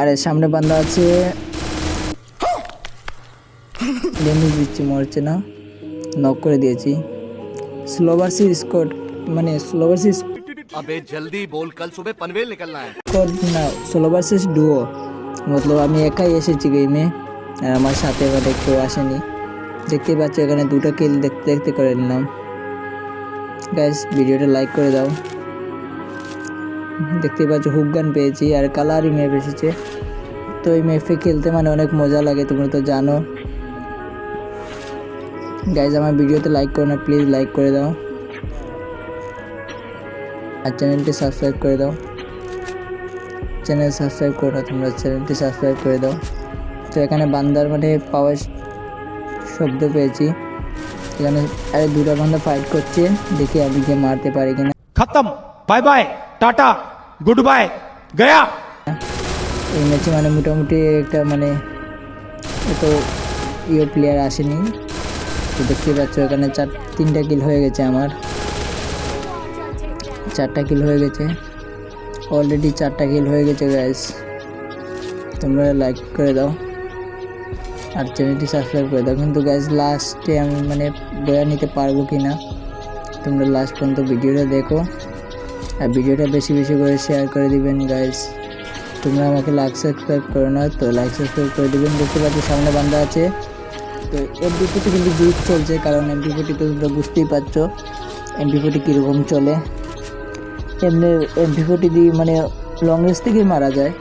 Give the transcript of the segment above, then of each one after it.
আরে সামনে বান্দা আছে ড্যামেজ দিচ্ছি মরছে না নক করে দিয়েছি স্লোভার্সি স্কোর মানে স্লোভার্সি अबे जल्दी बोल कल सुबह पनवेल निकलना है স্কোর না স্লোভার্সিস ডুও মতলব আমি একাই এসেছি গেমে আর আমার সাথে মানে কেউ আসেনি দেখতে পাচ্ছ এখানে দুটো কিল দেখতে দেখতে করে নিলাম গ্যাস ভিডিওটা লাইক করে দাও দেখতে পাচ্ছ হুকগান পেয়েছি আর কালারই ম্যাপ এসেছে তো এই ম্যাপে খেলতে মানে অনেক মজা লাগে, তোমরা তো জানো। গাইজ আমার ভিডিওতে লাইক করো না প্লিজ লাইক করে দাও। আর চ্যানেলটি সাবস্ক্রাইব করে দাও। চ্যানেল সাবস্ক্রাইব করো না, তোমরা চ্যানেলটি সাবস্ক্রাইব করে দাও। তো এখানে বান্দার মানে পাওয়ার শব্দ পেয়েছি। এখানে আরে দুটা বান্দা ফাইট করছে, দেখি আমি গিয়ে মারতে পারি কিনা। খতম bye bye tata. Good bye গয়া এই ম্যাচে মানে মোটামুটি একটা মানে এত ইয়ে প্লেয়ার আসেনি। তো দেখতে পাচ্ছ এখানে চার, তিনটা কিল হয়ে গেছে আমার। চারটা কিল হয়ে গেছে। অলরেডি চারটা কিল হয়ে গেছে গ্যাস তোমরা লাইক করে দাও। আর চ্যানেলটি সাবস্ক্রাইব করে দাও। কিন্তু গ্যাস লাস্টে আমি মানে বয়া নিতে পারব কি না তোমরা লাস্ট পর্যন্ত ভিডিওটা দেখো। আর ভিডিওটা বেশি বেশি করে শেয়ার করে দিবেন গাইস তোমরা আমাকে লাইক সাবস্ক্রাইব করো না, তো লাইক সাবস্ক্রাইব করে দেবেন। দেখতে পাচ্ছি সামনে বান্ধা আছে। তো এমপি ফোর্টি কিন্তু গ্রুপ চলছে, কারণ এমপি ফোর্টি তো তোমরা বুঝতেই পারছ এমপি ফোর্টি কীরকম চলে। এমনি এমপি ফোর্টি দিয়ে মানে লং রেঞ্জ থেকেই মারা যায়।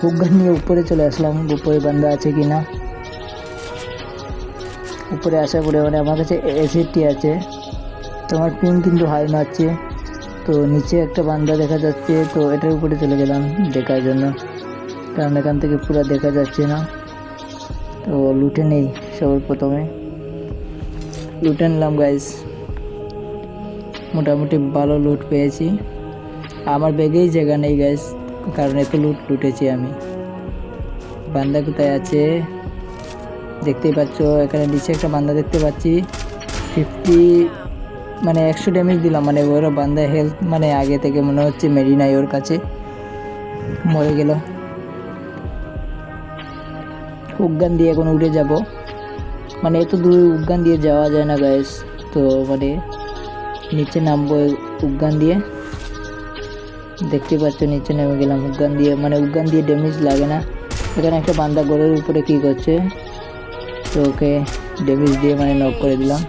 হুক গান নিয়ে উপরে চলে আসলাম, উপরে বান্ধা আছে কি না উপরে আসার পরে মানে আমার কাছে এসিডটি আছে। তোমার পিং কিন্তু হাই মারছে। তো নিচে একটা বান্দা দেখা যাচ্ছে, তো এটার উপরে চলে গেলাম দেখার জন্য। কারণ এখান থেকে পুরো দেখা যাচ্ছে না। তো লুটে নেই সবার প্রথমে। লুটে নিলাম গাইজ মোটামুটি ভালো লুট পেয়েছি। আমার ব্যাগেই জায়গা নেই গাইজ কারণ এত লুট লুটেছি আমি। বান্দা কোথায় আছে? দেখতেই পাচ্ছ, এখানে নিচে একটা বান্দা দেখতে পাচ্ছি। ফিফটি মানে একশো ড্যামেজ দিলাম মানে ওরা বান্দা হেলথ মানে আগে থেকে মনে হচ্ছে মেরিনাই ওর কাছে। মরে গেল। উজ্ঞান দিয়ে এখন উঠে যাব। মানে এত দূরে উজ্ঞান দিয়ে যাওয়া যায় না গাইস তো মানে নিচে নামবো উজ্ঞান দিয়ে। দেখতে পাচ্ছ, নিচে নেমে গেলাম উজ্ঞান দিয়ে। মানে উজ্ঞান দিয়ে ড্যামেজ লাগে না। এখানে একটা বান্দা গড়ের উপরে কী করছে? তো ওকে ড্যামেজ দিয়ে মানে নক করে দিলাম।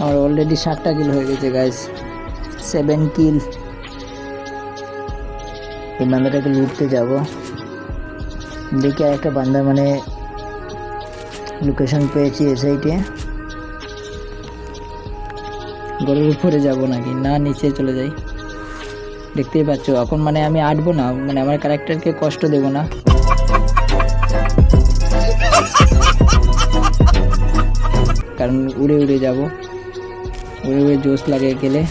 আমার অলরেডি সাতটা কিল হয়ে গেছে গাইস সেভেন কিল এই বান্দাটাকে লুটতে যাব। দেখি আর একটা বান্দা মানে লোকেশন পেয়েছি এ। সাইডে গরুর উপরে যাব নাকি? না, নিচে চলে যাই। দেখতেই পাচ্ছ, এখন মানে আমি আটবো না। মানে আমার ক্যারেক্টারকে কষ্ট দেব না। কারণ উড়ে উড়ে যাব। উড়ে উড়ে জোশ লাগে গেলে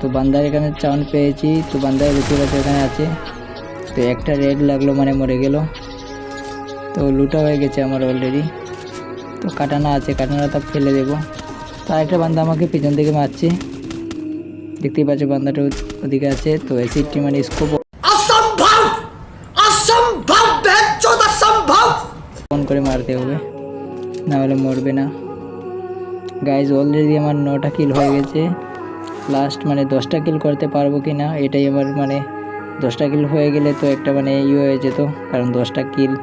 তো বান্দার এখানে চাউন পেয়েছি তো বান্দার বেশি আছে এখানে আছে তো একটা রেড লাগলো মানে মরে গেল তো লুটা হয়ে গেছে আমার অলরেডি তো কাটানা আছে কাটানাটা ফেলে দেবো তো আরেকটা বান্দা আমাকে পিছন থেকে মারছে দেখতেই পাচ্ছ বান্দাটা ও- ওদিকে আছে তো অ্যাসিডটি মানে স্কোপ असंभव असंभव बेचोद असंभव ফোন করে মারতে হবে না হলে মরবে না গাইজ অলরেডি আমার নটা কিল হয়ে গেছে। লাস্ট মানে দশটা কিল করতে পারব কি না এটাই আমার মানে দশটা কিল হয়ে গেলে তো একটা মানে ইয়ে হয়ে যেত, কারণ দশটা কিল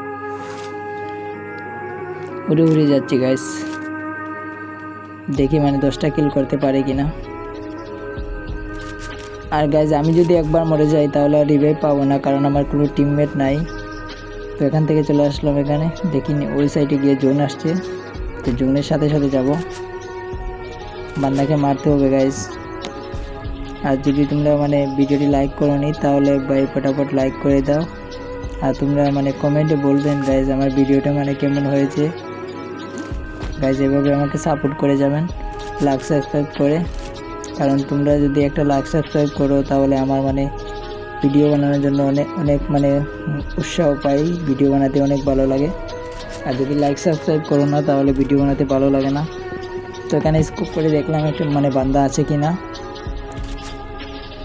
উড়ে উড়ে যাচ্ছি গাইজ দেখি মানে দশটা কিল করতে পারে কি না আর গাইজ আমি যদি একবার মরে যাই, তাহলে আর রিভাইভ পাবো না, কারণ আমার কোনো টিমমেট নাই। তো এখান থেকে চলে আসলাম এখানে। দেখিনি ওই সাইডে গিয়ে জোন আসছে। তো জোনের সাথে সাথে যাব। বান্দাকে মারতে হবে গাইজ আর যদি তোমরা মানে ভিডিওটি লাইক করো নি তাহলে ভাই ফটাফট লাইক করে দাও। আর তোমরা মানে কমেন্টে বলবেন গাইজ আমার ভিডিওটা মানে কেমন হয়েছে। গাইজ এভাবে আমাকে সাপোর্ট করে যাবেন লাইক সাবস্ক্রাইব করে। কারণ তোমরা যদি একটা লাইক সাবস্ক্রাইব করো, তাহলে আমার মানে ভিডিও বানানোর জন্য অনেক অনেক মানে উৎসাহ পাই, ভিডিও বানাতে অনেক ভালো লাগে। আর যদি লাইক সাবস্ক্রাইব করো না, তাহলে ভিডিও বানাতে ভালো লাগে না। তো এখানে স্কুপ করে দেখলাম একটু মানে বান্দা আছে কি না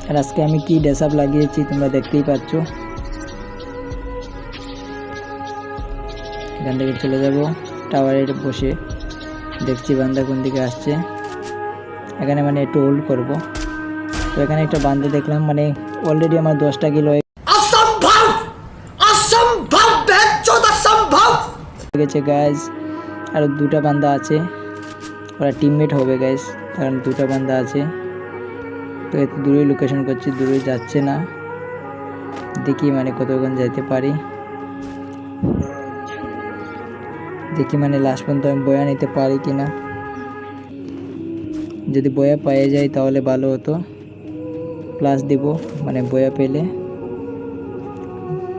আর আজকে আমি কী ডেসাপ আপ লাগিয়েছি তোমরা দেখতেই পাচ্ছ। এখান থেকে চলে যাব টাওয়ারের বসে দেখছি বান্দা কোন দিকে আসছে। এখানে মানে একটু হোল্ড করব। তো এখানে একটা বান্দা দেখলাম মানে অলরেডি আমার দশটা কিলো গেছে গাছ আর দুটা বান্দা আছে। ওরা টিমমেট হবে গাইজ কারণ দুটো বান্দা আছে। তো এত দূরে লোকেশন করছি দূরে যাচ্ছে না। দেখি মানে কতক্ষণ যেতে পারি। দেখি মানে লাস্ট পর্যন্ত আমি বয়া নিতে পারি কি না যদি বয়া পেয়ে যাই তাহলে ভালো হতো। প্লাস দেব মানে বয়া পেলে।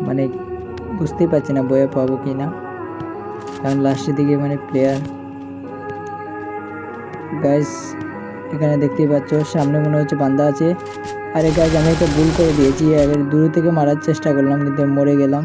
মানে বুঝতেই পারছি না বয়া পাবো কি না কারণ লাস্টের দিকে মানে প্লেয়ার গাইস এখানে দেখতেই পাচ্ছ, সামনে মনে হচ্ছে বান্দা আছে। আরে গাইজ আমি একটা ভুল করে দিয়েছি এবার দূর থেকে মারার চেষ্টা করলাম, কিন্তু মরে গেলাম।